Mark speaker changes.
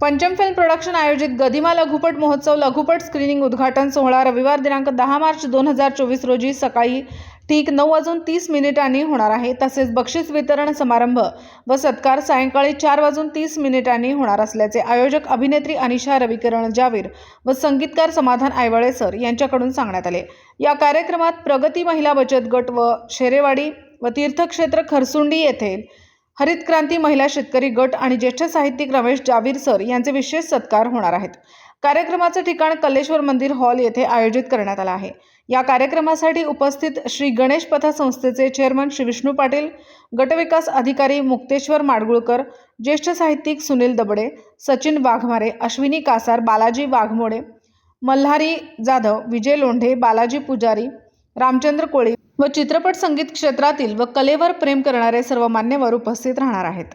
Speaker 1: पंचम film production आयोजित गदिमा लघुपट महोत्सव लघुपट स्क्रीनिंग उद्घाटन सोहळा रविवार दिनांक दहा मार्च दोन हजार चोवीस रोजी सकाळी ठीक नऊ वाजून तीस मिनिटांनी होणार आहे. तसेच बक्षीस वितरण समारंभ व सत्कार सायंकाळी चार वाजून तीस मिनिटांनी होणार असल्याचे आयोजक अभिनेत्री अनिशा रविकिरण जावीर व संगीतकार समाधान आयवाळे सर यांच्याकडून सांगण्यात आले. या कार्यक्रमात प्रगती महिला बचत गट व शेरेवाडी व तीर्थक्षेत्र खरसुंडी येथे हरित क्रांती महिला शेतकरी गट आणि ज्येष्ठ साहित्यिक रमेश जावीर सर यांचे विशेष सत्कार होणार आहेत. कार्यक्रमाचे ठिकाण कल्लेश्वर मंदिर हॉल येथे आयोजित करण्यात आला आहे. या कार्यक्रमासाठी उपस्थित श्री गणेश पथसंस्थेचे चेअरमन श्री विष्णू पाटील गटविकास अधिकारी मुक्तेश्वर माडगुळकर ज्येष्ठ साहित्यिक सुनील दबडे सचिन वाघमारे अश्विनी कासार बालाजी वाघमोडे मल्हारी जाधव विजय लोंढे बालाजी पुजारी रामचंद्र कोळी व चित्रपट संगीत क्षेत्रातील व कलेवर प्रेम करणारे सर्व मान्यवर उपस्थित राहणार आहेत.